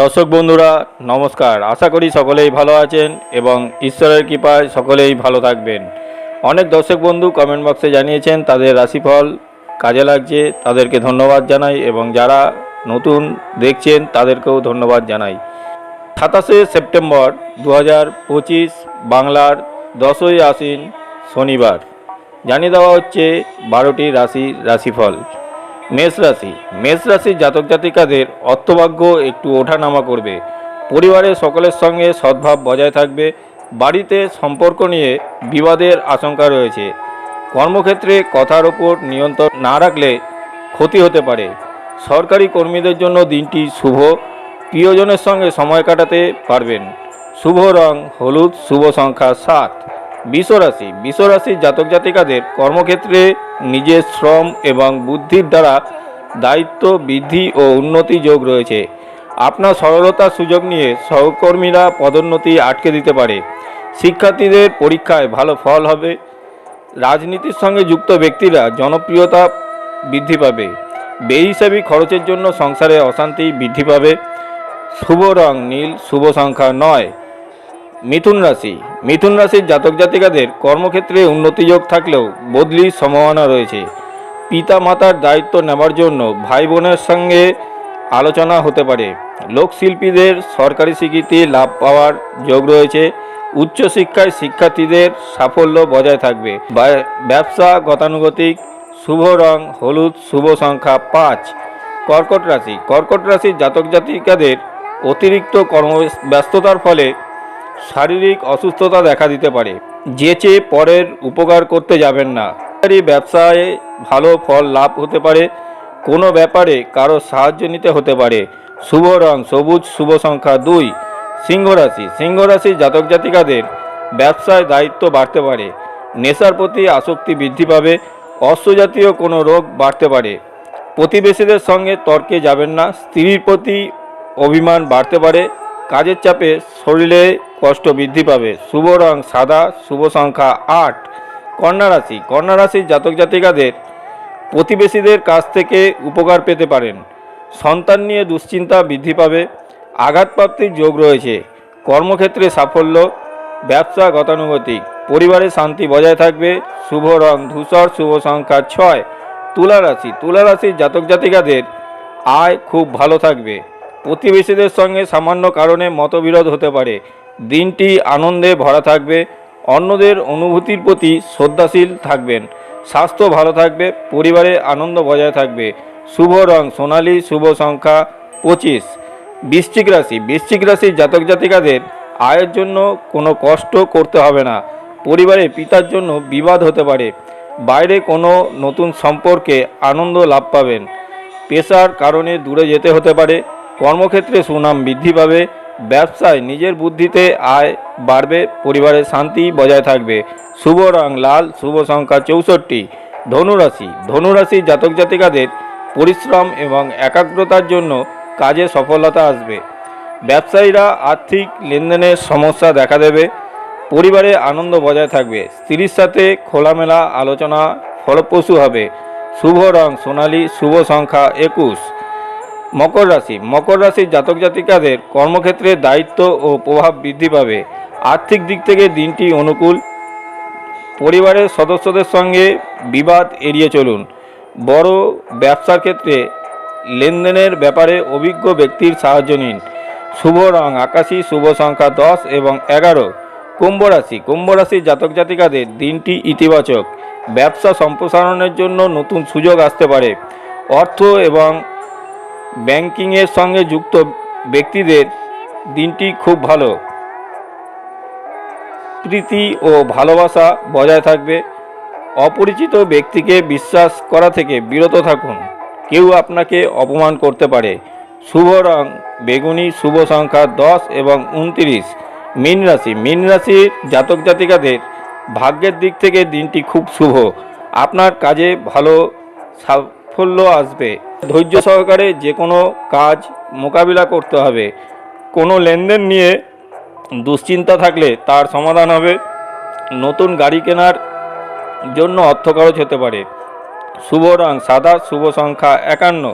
দর্শক বন্ধুরা, নমস্কার। আশা করি সকলেই ভালো আছেন এবং ঈশ্বরের কৃপায় সকলেই ভালো থাকবেন। অনেক দর্শক বন্ধু কমেন্ট বক্সে জানিয়েছেন, তাদের রাশিফল কাজে লাগছে, তাদেরকে ধন্যবাদ জানাই এবং যারা নতুন দেখছেন, তাদেরকেও ধন্যবাদ জানাই। সাতাশে সেপ্টেম্বর দু হাজার পঁচিশ, বাংলার দশই আশ্বিন শনিবার। জানিয়ে দেওয়া হচ্ছে বারোটি রাশি রাশিফল। মেষ রাশি। মেষ রাশির জাতক জাতিকাদের অর্থভাগ্য একটু ওঠানামা করবে। পরিবারের সকলের সঙ্গে সদ্ভাব বজায় থাকবে। বাড়িতে সম্পর্ক নিয়ে বিবাদের আশঙ্কা রয়েছে। কর্মক্ষেত্রে কথার ওপর নিয়ন্ত্রণ না রাখলে ক্ষতি হতে পারে। সরকারি কর্মীদের জন্য দিনটি শুভ। প্রিয়জনের সঙ্গে সময় কাটাতে পারবেন। শুভ রং, হলুদ, শুভ সংখ্যা সাত। বিশ্বরাশি। বিশ্বরাশির জাতক জাতিকাদের কর্মক্ষেত্রে নিজের শ্রম এবং বুদ্ধির দ্বারা দায়িত্ব, বৃদ্ধি ও উন্নতি যোগ রয়েছে। আপনার সরলতার সুযোগ নিয়ে সহকর্মীরা পদোন্নতি আটকে দিতে পারে। শিক্ষার্থীদের পরীক্ষায় ভালো ফল হবে। রাজনীতির সঙ্গে যুক্ত ব্যক্তিরা জনপ্রিয়তা বৃদ্ধি পাবে। বেহিসাবি খরচের জন্য সংসারে অশান্তি বৃদ্ধি পাবে। শুভ রং নীল, শুভ সংখ্যা নয়। মিথুন রাশি। মিথুন রাশির জাতক জাতিকাদের কর্মক্ষেত্রে উন্নতিযোগ থাকলেও বদলির সম্ভাবনা রয়েছে। পিতা মাতার দায়িত্ব নেবার জন্য ভাই বোনের সঙ্গে আলোচনা হতে পারে। লোকশিল্পীদের সরকারি স্বীকৃতি লাভ পাওয়ার যোগ রয়েছে। উচ্চশিক্ষায় শিক্ষার্থীদের সাফল্য বজায় থাকবে। ব্যবসা গতানুগতিক, শুভ রং, হলুদ, শুভ সংখ্যা পাঁচ। কর্কট রাশি। কর্কট রাশির জাতক জাতিকাদের অতিরিক্ত কর্ম ব্যস্ততার ফলে শারীরিক অসুস্থতা দেখা দিতে পারে। যে চেয়ে পরের উপকার করতে যাবেন না। ব্যবসায় ভালো ফল লাভ হতে পারে। কোনো ব্যাপারে কারও সাহায্য নিতে হতে পারে। শুভ রং, সবুজ, শুভ সংখ্যা দুই। সিংহ রাশি, সিংহ রাশির জাতক জাতিকাদের ব্যবসায় দায়িত্ব বাড়তে পারে। নেশার প্রতি আসক্তি বৃদ্ধি পাবে। অশ্বজাতীয় কোনো রোগ বাড়তে পারে। প্রতিবেশীদের সঙ্গে তর্কে যাবেন না। স্ত্রীর প্রতি অভিমান বাড়তে পারে। কাজের চাপে শরীরে কষ্ট বৃদ্ধি পাবে। শুভ রং সাদা, শুভ সংখ্যা আট। কন্যা রাশি, কন্যা রাশির জাতক জাতিকাদের প্রতিবেশীদের কাছ থেকে উপকার পেতে পারেন। সন্তান নিয়ে দুশ্চিন্তা বৃদ্ধি পাবে। আঘাতপ্রাপ্তির যোগ রয়েছে। কর্মক্ষেত্রে সাফল্য, ব্যবসা গতানুগতিক, পরিবারে শান্তি বজায় থাকবে। শুভ রং ধূসর, শুভ সংখ্যা ছয়। তুলা রাশি, তুলা রাশির জাতক জাতিকাদের আয় খুব ভালো থাকবে। প্রতিবেশীদের সঙ্গে সামান্য কারণে মতবিরোধ হতে পারে। দিনটি আনন্দে ভরা থাকবে, অন্যদের অনুভূতির প্রতি শ্রদ্ধাশীল থাকবেন, স্বাস্থ্য ভালো থাকবে, পরিবারে আনন্দ বজায় থাকবে। শুভ রং, সোনালী শুভ সংখ্যা পঁচিশ। বৃশ্চিক রাশি, বৃশ্চিক রাশির জাতক জাতিকাদের আয়ের জন্য কোনো কষ্ট করতে হবে না। পরিবারে পিতার জন্য বিবাদ হতে পারে। বাইরে কোনো নতুন সম্পর্কে আনন্দ লাভ পাবেন। পেশার কারণে দূরে যেতে হতে পারে। কর্মক্ষেত্রে সুনাম বৃদ্ধি পাবে। ব্যবসায় নিজের বুদ্ধিতে আয় বাড়বে পরিবারের শান্তি বজায় থাকবে। শুভ রং লাল, শুভ সংখ্যা চৌষট্টি। ধনুরাশি ধনুরাশি জাতক জাতিকাদের পরিশ্রম এবং একাগ্রতার জন্য কাজে সফলতা আসবে। ব্যবসায়ীরা আর্থিক লেনদেনের সমস্যা দেখা দেবে, পরিবারে আনন্দ বজায় থাকবে। স্ত্রীর সাথে খোলামেলা আলোচনা ফলপ্রসূ হবে। শুভ রং সোনালী, শুভ সংখ্যা একুশ। মকর রাশি। মকর রাশির জাতক জাতিকাদের কর্মক্ষেত্রে দায়িত্ব ও প্রভাব বৃদ্ধি পাবে। আর্থিক দিক থেকে দিনটি অনুকূল। পরিবারের সদস্যদের সঙ্গে বিবাদ এড়িয়ে চলুন। বড় ব্যবসার ক্ষেত্রে লেনদেনের ব্যাপারে অভিজ্ঞ ব্যক্তির সাহায্য নিন। শুভ রং, আকাশী, শুভ সংখ্যা দশ এবং এগারো। কুম্ভ রাশি। কুম্ভ রাশির জাতক জাতিকাদের দিনটি ইতিবাচক। ব্যবসা সম্প্রসারণের জন্য নতুন সুযোগ আসতে পারে। অর্থ এবং ব্যাংকিংয়ের সঙ্গে যুক্ত ব্যক্তিদের দিনটি খুব ভালো। প্রীতি ও ভালোবাসা বজায় থাকবে। অপরিচিত ব্যক্তিকে বিশ্বাস করা থেকে বিরত থাকুন। কেউ আপনাকে অপমান করতে পারে। শুভ রং, বেগুনি, শুভ সংখ্যা দশ এবং উনত্রিশ। মীন রাশি, মীন রাশির জাতক জাতিকাদের ভাগ্যের দিক থেকে দিনটি খুব শুভ। আপনার কাজে ভালো সাফল্য আসবে। ধৈর্য সহকারে যে কোনো কাজ মোকাবিলা করতে হবে। কোনো লেনদেন নিয়ে দুশ্চিন্তা থাকলে তার সমাধান হবে। নতুন গাড়ি কেনার জন্য অর্থ খরচ হতে পারে। শুভ রং, সাদা, শুভ সংখ্যা একান্ন।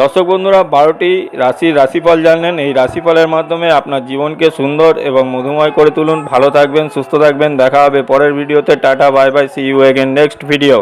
দর্শক বন্ধুরা, বারোটি রাশির রাশিফল জানলেন। এই রাশিফলের মাধ্যমে আপনার জীবনকে সুন্দর এবং মধুময় করে তুলুন। ভালো থাকবেন, সুস্থ থাকবেন। দেখা হবে পরের ভিডিওতে। Tata, bye bye see you again next video